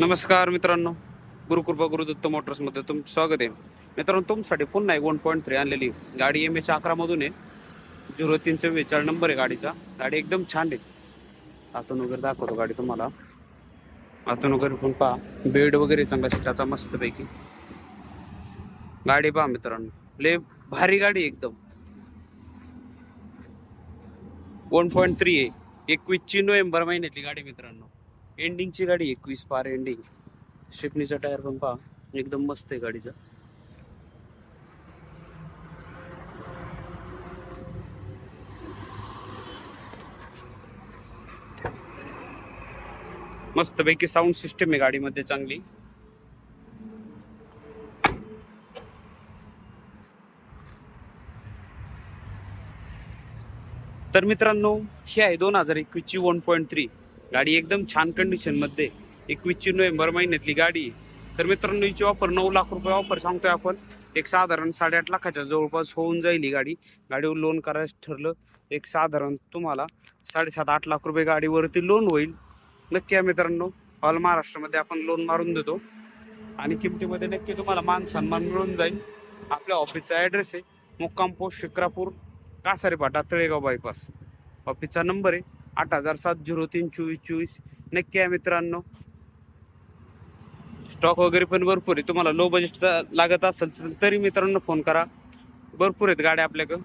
नमस्कार मित्रांनो. गुरुकृपा गुरुदत्त मोटर्समध्ये तुमचं स्वागत आहे. मित्रांनो तुमच्यासाठी पुन्हा एक वन पॉईंट थ्री आणलेली गाडी एम एच अकरामधून आहे. झिरो तीन चव्वेचाळीस नंबर आहे गाडीचा. गाडी एकदम छान आहे. आतून वगैरे दाखवतो गाडी तुम्हाला. आतून वगैरे पण पहा. बेड वगैरे चांगला शिटाचा मस्तपैकी. गाडी पहा मित्रांनो. ले भारी गाडी आहे एकदम. वन पॉईंट थ्री आहे. एकवीसची नोव्हेंबर महिन्यातली गाडी मित्रांनो. एंडिंगची गाडी एकवीस पार एंडिंग शिपणीचा टायर पण पहा. एकदम मस्त आहे गाडीचा. मस्तपैकी साऊंड सिस्टम आहे गाडीमध्ये चांगली. तर मित्रांनो ही आहे दोन हजार एकवीसची वन पॉईंट थ्री गाडी एकदम छान कंडिशनमध्ये एकवीसची नोव्हेंबर महिन्यातली गाडी आहे. तर मित्रांनो हिची ऑफर नऊ लाख रुपये ऑफर सांगतोय आपण. एक साधारण साडेआठ लाखाच्या जवळपास होऊन जाईल ही गाडी. गाडीवर लोन करायचं ठरलं एक साधारण तुम्हाला साडेसात आठ लाख रुपये गाडीवरती लोन होईल. नक्की आहे मित्रांनो ऑल महाराष्ट्रामध्ये आपण लोन मारून देतो. आणि किमतीमध्ये नक्की तुम्हाला मान सन्मान मिळून जाईल. आपल्या ऑफिसचा ॲड्रेस आहे मुक्काम पोस्ट शिक्रापूर कासारीपाटा तळेगाव बायपास ऑफिसचा नंबर आहे आठ हजार सात झिरो तीन चोवीस चोवीस. नक्की आहे मित्रांनो. स्टॉक वगैरे पण भरपूर आहे. तुम्हाला लो बजेटचा लागत असेल तरी मित्रांनो फोन करा. भरपूर आहेत गाड्या आपल्याकडं.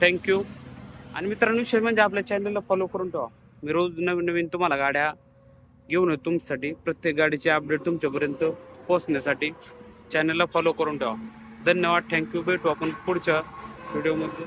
थँक्यू आणि मित्रांनो विषय म्हणजे आपल्या चॅनलला फॉलो करून ठेवा. मी रोज नवीन नवीन तुम्हाला गाड्या घेऊन येतो तुमच्यासाठी. प्रत्येक गाडीचे अपडेट तुमच्यापर्यंत पोहोचण्यासाठी चॅनलला फॉलो करून ठेवा. धन्यवाद. थँक्यू भेटू आपण पुढच्या व्हिडिओमध्ये